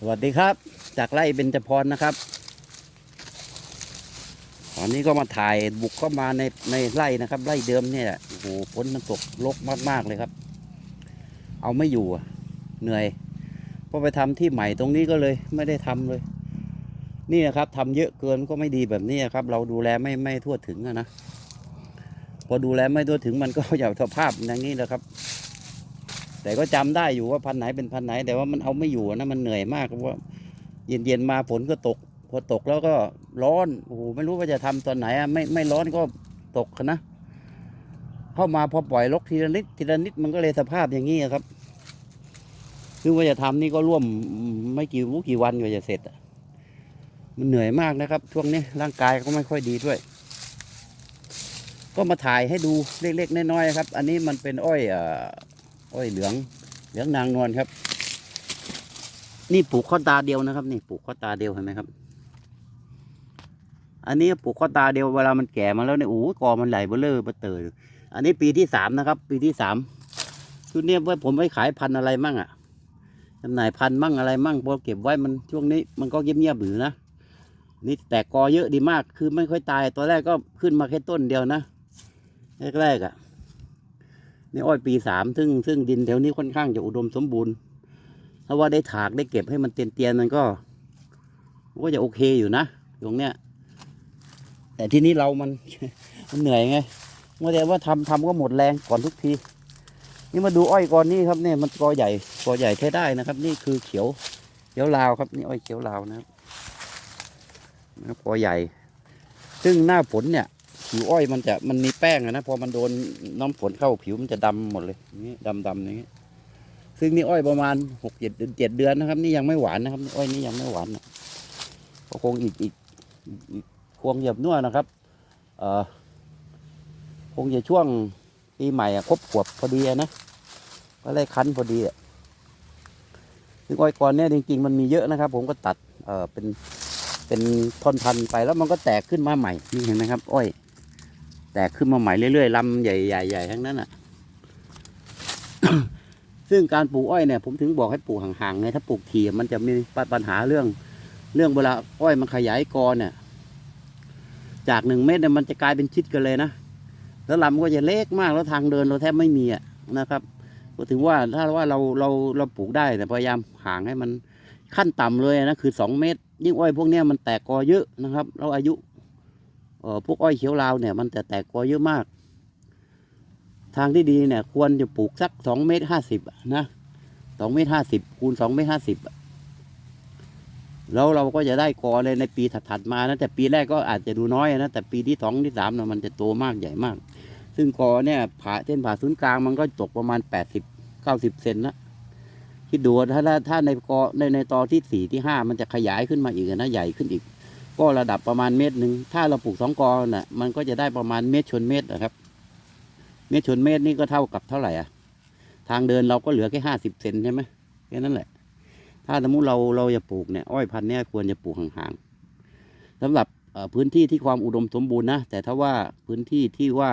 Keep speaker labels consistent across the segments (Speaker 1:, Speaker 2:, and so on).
Speaker 1: สวัสดีครับ จากไร่เบญจพรนะครับ ตอนนี้ก็มาถ่ายบุกเข้ามาในในไร่นะครับ ไร่เดิมเนี่ยโอ้โหฝนมันตกลกมากๆเลยครับ เอาไม่อยู่เหนื่อยพอไปทำที่ใหม่ตรงนี้ก็เลยไม่ได้ทำเลย นี่นะครับทำเยอะเกินก็ไม่ดีแบบนี้ครับ เราดูแลไม่ไม่ทั่วถึงอะนะพอดูแลไม่ทั่วถึงมันก็อย่าสภาพอย่างนี้นะครับ แต่ก็จำได้อยู่ว่าพันธุ์ไหนเป็นพันธุ์ไหน แต่ว่ามันเอาไม่อยู่นะมันเหนื่อยมากเพราะว่าเย็นเย็นๆมาฝนก็ตก พอตกแล้วก็ร้อนโอ้โหไม่รู้ว่าจะทำตอนไหนอะไม่ไม่ร้อนก็ตกนะ เข้ามาพอปล่อยลกทีละนิดทีละนิดมันก็เลยสภาพอย่างนี้ครับ คือว่าจะทำนี่ก็ร่วมไม่กี่วุกี่วันก็จะเสร็จอะมันเหนื่อยมากนะครับ ช่วงนี้ร่างกายก็ไม่ค่อยดีด้วย ก็มาถ่ายให้ดูเล็กๆน้อยๆครับ อันนี้มันเป็นอ้อยอ่ อ้อยเหลือง เหลืองนางนวลครับ นี่ปลูกข้อตาเดียวนะครับ นี่ปลูกข้อตาเดียวเห็นไหมครับ อันนี้ปลูกข้อตาเดียวเวลามันแก่มาแล้วเนี่ยโอ้กอมันไหลเบลเลอร์เบลเตอร์อันนี้ปีที่สามนะครับ ปีที่สามคือเนี่ยว่าผมไว้ขายพันธุ์อะไรมั่งอะจำหน่ายพันธุ์มั่งอะไรมั่งพอเก็บไว้มันช่วงนี้ มันก็เงียบๆอยู่นะนี่แตกกอเยอะดีมาก คือไม่ค่อยตายตัวแรกก็ขึ้นมาแค่ต้นเดียวนะแรกๆอะ นี่อ้อยปีสามซึ่งซึ่งดินแถวนี้ค่อนข้างจะอุดมสมบูรณ์ ถ้าว่าได้ถากได้เก็บให้มันเตียนๆมันก็มันก็จะโอเคอยู่นะตรงเนี้ย แต่ที่นี้เรามันมันเหนื่อยไงเมื่อแต่ว่าทำทำก็หมดแรงก่อนทุกที นี่มาดูอ้อยก่อนนี่ครับเนี่ยมันกอใหญ่กอใหญ่ใช้ได้นะครับ นี่คือเขียวเขียวลาวครับนี่อ้อยเขียวลาวนะครับนะครับกอใหญ่ ซึ่งหน้าฝนเนี่ย ผิวอ้อยมันจะมันมีแป้งอะนะพอมันโดนน้ำฝนเข้าผิวมันจะดำหมดเลยนี้ดำดำอย่างนี้ ซึ่งนี่อ้อยประมาณหกเจ็ดเดือนเจ็ดเดือนนะครับ นี่ยังไม่หวานนะครับนี่อ้อยนี่ยังไม่หวานนะก็คงอีกอีกอีกควงเหยียบนวดนะครับเอ่อคงจะช่วงปีใหม่อะครบขวบพอดีนะก็เลยคั้นพอดีอะซึ่งอ้อยกอนเนี่ยจริง ๆ มันมีเยอะนะครับ ผมก็ตัดเอ่อเป็นเป็นท่อนพันไปแล้วมันก็แตกขึ้นมาใหม่นี่เห็นไหมครับ อ้อย แตกขึ้นมาใหม่เรื่อยๆลำใหญ่ๆใหญ่ทั้งนั้นอะ ซึ่งการปลูกอ้อยเนี่ย ผมถึงบอกให้ปลูกห่างๆไงถ้าปลูกทีมันจะมีปัญหาเรื่อง เรื่องเวลาอ้อยมันขยายกอเนี่ย จากหนึ่งเมตรเนี่ยมันจะกลายเป็นชิดกันเลยนะแล้วลำก็จะเล็กมากแล้วทางเดินเราแทบไม่มีอะนะครับก็ถึงว่าถ้าว่าเราเราเราปลูกได้แต่พยายามห่างให้มันขั้นต่ำเลยนะคือสองเมตร ยิ่งอ้อยพวกนี้มันแตกกอเยอะนะครับ แล้วอายุ พวกอ้อยเขียวลาวเนี่ยมันจะแตกกอเยอะมาก ทางที่ดีเนี่ย ควรจะปลูกสักสองเมตรห้าสิบนะสองเมตรห้าสิบคูณสองเมตรห้าสิบแล้วเราก็จะได้กอเลยในปีถัดๆมานะแต่ปีแรกก็อาจจะดูน้อยนะแต่ปีที่สองที่สามเนี่ยมันจะโตมากใหญ่มาก ซึ่งกอเนี่ยผ่าเส้นผ่าศูนย์กลางมันก็ตกประมาณแปดสิบเก้าสิบเซนนะคิดดูถ้าถ้าถ้าในกอในในตอที่สี่ที่ห้ามันจะขยายขึ้นมาอีกนะใหญ่ขึ้นอีก ก็ระดับประมาณเมตรหนึ่งถ้าเราปลูกสองกอน่ะ มันก็จะได้ประมาณเมตรชนเมตรนะครับ เมตรชนเมตรนี่ก็เท่ากับเท่าไหร่อะ ทางเดินเราก็เหลือแค่ห้าสิบเซนใช่ไหมแค่นั้นแหละ ถ้าสมมติเราเราจะปลูกเนี่ยอ้อยพันธุ์เนี่ยควรจะปลูกห่างๆสำหรับพื้นที่ที่ความอุดมสมบูรณ์นะแต่ถ้าว่าพื้นที่ที่ว่า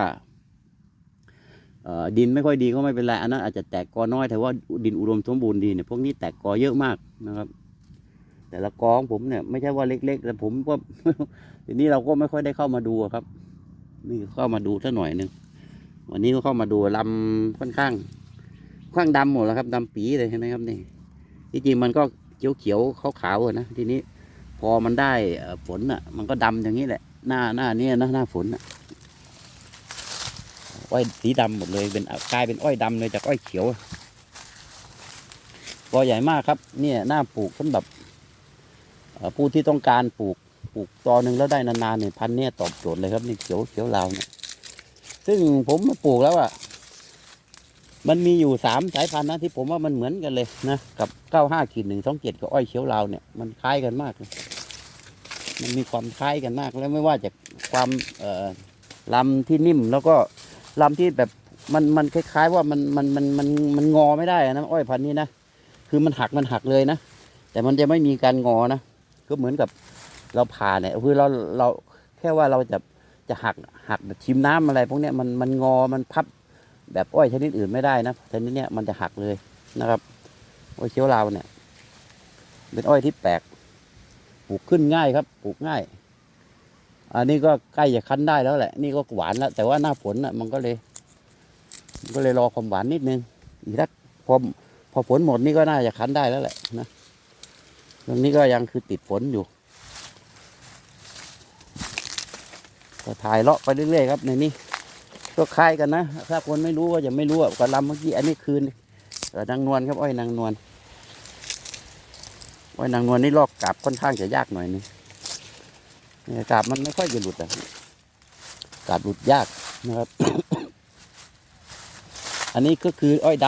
Speaker 1: ดินไม่ค่อยดีก็ไม่เป็นไรอันนั้นอาจจะแตกกอน้อยแต่ว่าดินอุดมสมบูรณ์ดีเนี่ยพวกนี้แตกกอเยอะมากนะครับ แต่ละกองผมเนี่ยไม่ใช่ว่าเล็ก ๆ แต่ผมก็ทีนี้เราก็ไม่ค่อยได้เข้ามาดูครับ นี่เข้ามาดูสักหน่อยหนึ่งวันนี้ก็เข้ามาดูลำค่อนข้างค่อนข้างดำหมดแล้วครับดำปีเลยใช่ไหมครับนี่ที่จริงมันก็เขียวเขียวขาวๆอะนะทีนี้พอมันได้ฝนอะ มันก็ดำอย่างนี้แหละ หน้าหน้านี้นะหน้าฝนอะอ้อยสีดำหมดเลยเป็นกลายเป็นอ้อยดำเลยจากอ้อยเขียวกอใหญ่มากครับ เนี่ยหน้าปลูกสำหรับ ผู้ที่ต้องการปลูกปลูกตอหนึ่งแล้วได้นานๆเนี่ยพันธุ์เนี่ยตอบโจทย์เลยครับนี่เขียวเขียวลาวเนี่ยซึ่งผมมาปลูกแล้วอะมันมีอยู่สามสายพันธุ์นะที่ผมว่ามันเหมือนกันเลยนะกับเก้าห้าขีดหนึ่งสองเจ็ดกับอ้อยเขียวลาวเนี่ยมันคล้ายกันมากเลยมันมีความคล้ายกันมากแล้วไม่ว่าจะความเอ่อลำที่นิ่มแล้วก็ลำที่แบบมันมันคล้าย ๆ ว่ามันมันมันมันมันงอไม่ได้นะอ้อยพันธุ์นี้นะคือมันหักมันหักเลยนะแต่มันจะไม่มีการงอนะ ก็เหมือนกับเราผ่าเนี่ยคือเราเราแค่ว่าเราจะจะหักหักแบบชิมน้ำอะไรพวกเนี้ยมันมันงอมันพับแบบอ้อยชนิดอื่นไม่ได้นะชนิดเนี้ยมันจะหักเลยนะครับอ้อยเขียวลาวเนี่ย เป็นอ้อยที่แปลกปลูกขึ้นง่ายครับปลูกง่าย อันนี้ก็ใกล้จะคั้นได้แล้วแหละ นี่ก็หวานแล้ว แต่ว่าหน้าฝนน่ะมันก็เลยมันก็เลยรอความหวานนิดนึงอีกสักพอพอฝนหมดนี่ก็น่าจะคั้นได้แล้วแหละนะ ตรงนี้ก็ยังคือติดฝนอยู่ ก็ถ่ายเลาะไปเรื่อยๆครับในนี้ก็คล้ายกันนะ ถ้าคนไม่รู้ก็จะไม่รู้อะกับลำเมื่อกี้อันนี้คืนนางนวลครับอ้อยนางนวลอ้อยนางนวลนี่ลอกกาบค่อนข้างจะยากหน่อยนึงเนี่กาบมันไม่ค่อยจะหลุดอะกาบหลุดยากนะครับ อันนี้ก็คืออ้อยด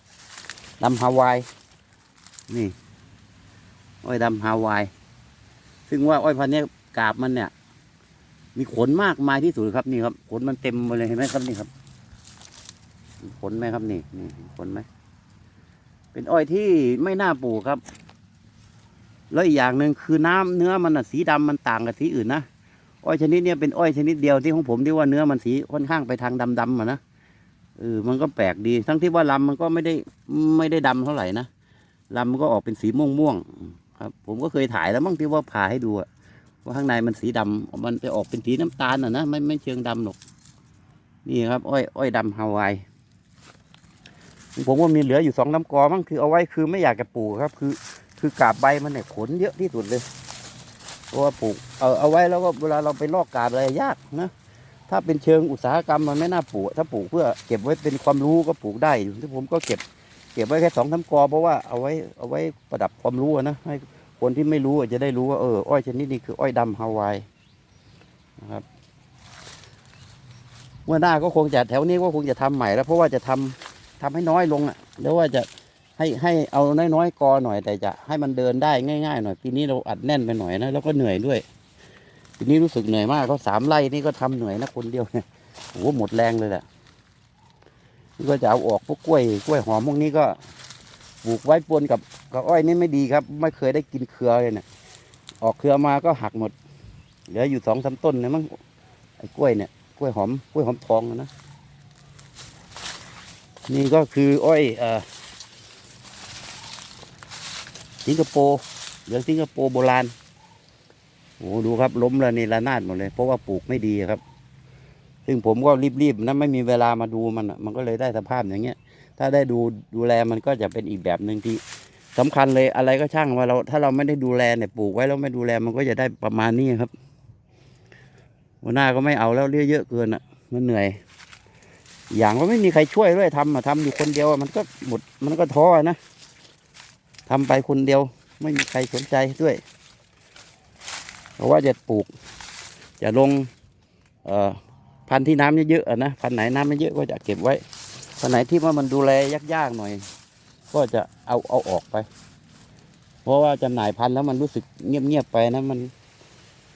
Speaker 1: ำดำฮาวายนี่ อ้อยดำฮาวาย ซึ่งว่าอ้อยพันธุ์นี้กาบมันเนี่ย มีขนมากมายที่สุดครับนี่ครับขนมันเต็มเลยเห็นไหมครับนี่ครับขนไหมครับนี่นี่ขนไหมเป็นอ้อยที่ไม่น่าปลูกครับ แล้วอีกอย่างหนึ่งคือน้ำเนื้อมันสีดำมันต่างกับสีอื่นนะอ้อยชนิดเนี้ยเป็นอ้อยชนิดเดียวที่ของผมที่ว่าเนื้อมันสีค่อนข้างไปทางดำๆอะนะเออมันก็แปลกดี ทั้งที่ว่าลำมันก็ไม่ได้ไม่ได้ดำเท่าไหร่นะลำมันก็ออกเป็นสีม่วงๆ ครับ ผมก็เคยถ่ายแล้วมั้งที่ว่าผ่าให้ดูอะว่าข้างในมันสีดำมันไปออกเป็นสีน้ำตาลอะนะไม่ไม่เชิงดำหรอก นี่ครับ อ้อย อ้อยดำฮาวาย ผมว่ามีเหลืออยู่สองลำกอมั้งคือเอาไว้คือไม่อยากจะปลูกครับ คือ คือกาบใบมันเนี่ยขนเยอะที่สุดเลยเพราะว่าปลูกเอาเอาไว้แล้วก็เวลาเราไปลอกกาบอะไรยากนะถ้าเป็นเชิงอุตสาหกรรมมันไม่น่าปลูก ถ้าปลูกเพื่อเก็บไว้เป็นความรู้ก็ปลูกได้อยู่ที่ผมก็เก็บ เก็บไว้แค่สองลำกอเพราะว่าเอาไว้เอาไว้ประดับความรู้นะให้คนที่ไม่รู้จะได้รู้ว่าเอออ้อยชนิดนี้คืออ้อยดำฮาวายนะครับเมื่อหน้าก็คงจะแถวนี้ก็คงจะทำใหม่แล้ว เพราะว่าจะทำทำให้น้อยลงอะแล้วว่าจะให้ให้เอาน้อยๆกอหน่อยแต่จะให้มันเดินได้ง่ายๆหน่อยปีนี้เราอัดแน่นไปหน่อยนะแล้วก็เหนื่อยด้วยปีนี้รู้สึกเหนื่อยมากเขาสามไร่นี่ก็ทำเหนื่อยนะคนเดียวเนี่ยโอ้โหหมดแรงเลยแหละ นี่ก็จะเอาออกพวกกล้วยกล้วยหอมพวกนี้ก็ปลูกไว้ปนกับกับอ้อยนี่ไม่ดีครับ ไม่เคยได้กินเครือเลยเนี่ยออกเครือมาก็หักหมด เหลืออยู่สองสามต้นนี่ยมั้งไอ้กล้วยเนี่ยกล้วยหอมกล้วยหอมทองนะนี่ก็คืออ้อยเอ่อสิงคโปร์เหลืองสิงคโปร์โบราณโอ้ดูครับล้มแล้วนี่ระนาดหมดเลย เพราะว่าปลูกไม่ดีครับ ซึ่งผมก็รีบๆนะไม่มีเวลามาดูมันมันก็เลยได้สภาพอย่างเงี้ย ถ้าได้ดูดูแลมันก็จะเป็นอีกแบบหนึ่งที่สำคัญเลยอะไรก็ช่างว่าเราถ้าเราไม่ได้ดูแลเนี่ยปลูกไว้แล้วไม่ดูแลมันก็จะได้ประมาณนี้ครับหัวหน้าก็ไม่เอาแล้วเลี้ยเยอะเกินอะ มันเหนื่อย อย่างก็ไม่มีใครช่วยด้วยทำอะทำอยู่คนเดียวมันก็หมดมันก็ท้อนะทำไปคนเดียว ไม่มีใครสนใจด้วย เพราะว่าจะปลูก จะลง เอ่อ พันธุ์ที่น้ำเยอะๆนะพันธุ์ไหนน้ำไม่เยอะก็จะเก็บไว้อันไหนที่ว่ามันดูแลยากๆหน่อย ก็จะเอาเอาออกไป เพราะว่าจำหน่ายพันธุ์แล้วมันรู้สึกเงียบๆไปนะมัน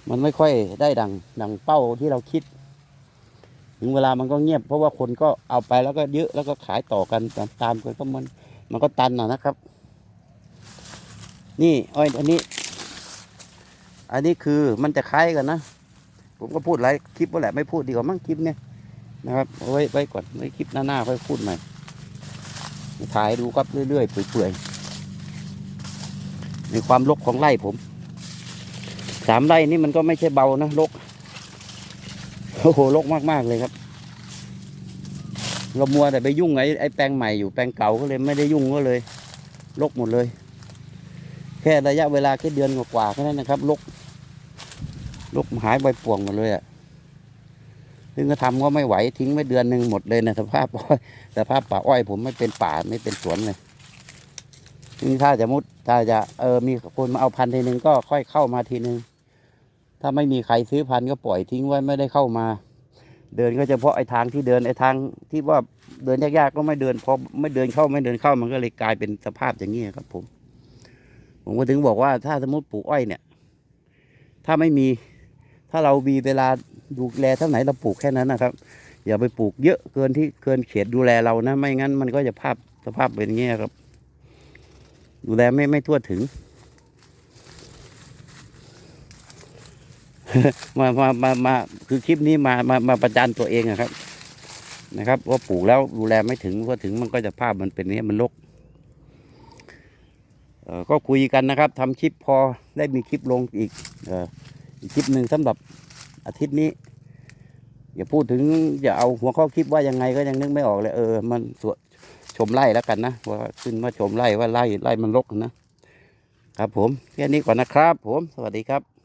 Speaker 1: มันไม่ค่อยได้ดังดังเป้าที่เราคิด ถึงเวลามันก็เงียบ เพราะว่าคนก็เอาไปแล้วก็เยอะแล้วก็ขายต่อกันตามตามกันก็มันมันก็ตันนะนะครับ นี่อ้อยอันนี้ อันนี้คือมันจะคล้ายกันนะ ผมก็พูดหลายคลิปว่าแหละไม่พูดดีกว่ามั้งคลิปเนี่ยนะครับเอาไว้ไว้ก่อนไว้คลิปหน้าๆค่อยพูดใหม่ถ่ายดูครับเรื่อยๆเปื่อยๆในความรกของไร่ผมสามไร่นี่มันก็ไม่ใช่เบานะรกโอ้โหรกมากๆเลยครับเรามัวแต่ไปยุ่งไอ้ไอ้แปลงใหม่อยู่แปลงเก่าก็เลยไม่ได้ยุ่งก็เลยรกหมดเลย แค่ระยะเวลาแค่เดือนกว่าๆแค่นั้นนะครับรก รกหายใบป่วงหมดเลยอะซึ่งก็ทำก็ไม่ไหวทิ้งไว้เดือนหนึ่งหมดเลยนะสภาพอ้อยสภาพป่าอ้อย ผมไม่เป็นป่าไม่เป็นสวนเลยซึ่งถ้าจะมุดถ้าจะเออมีคนมาเอาพันธุ์ทีหนึ่งก็ค่อยเข้ามาทีหนึ่งถ้าไม่มีใครซื้อพันธุ์ก็ปล่อยทิ้งไว้ไม่ได้เข้ามา เดินก็เฉพาะไอ้ทางที่เดินไอ้ทางที่ว่าเดินยากๆก็ไม่เดินพอไม่เดินเข้าไม่เดินเข้ามันก็เลยกลายเป็นสภาพอย่างนี้ครับผม ผมก็ถึงบอกว่าถ้าสมมติปลูกอ้อยเนี่ย ถ้าไม่มี ถ้าเรามีเวลาดูแลเท่าไหนเราปลูกแค่นั้นนะครับ อย่าไปปลูกเยอะเกินที่เกินเขตดูแลเรานะ ไม่งั้นมันก็จะภาพสภาพเป็นอย่างเงี้ยครับ ดูแลไม่ไม่ทั่วถึงมามามามาคือคลิปนี้มามามาประจานตัวเองอะครับ นะครับว่าปลูกแล้วดูแลไม่ถึงพอถึงมันก็จะภาพมันเป็นอย่างนี้มันรกเออก็คุยกันนะครับทำคลิปพอได้มีคลิปลงอีกเออ อีกคลิปหนึ่งสำหรับอาทิตย์นี้ อย่าพูดถึงอย่าเอาหัวข้อคลิปว่ายังไงก็ยังนึกไม่ออกเลย เออ มันสวชมไร่แล้วกันนะว่าขึ้นมาชมไร่ว่าไร่ไร่มันรกนะ ครับผมแค่นี้ก่อนนะครับ ผมสวัสดีครับ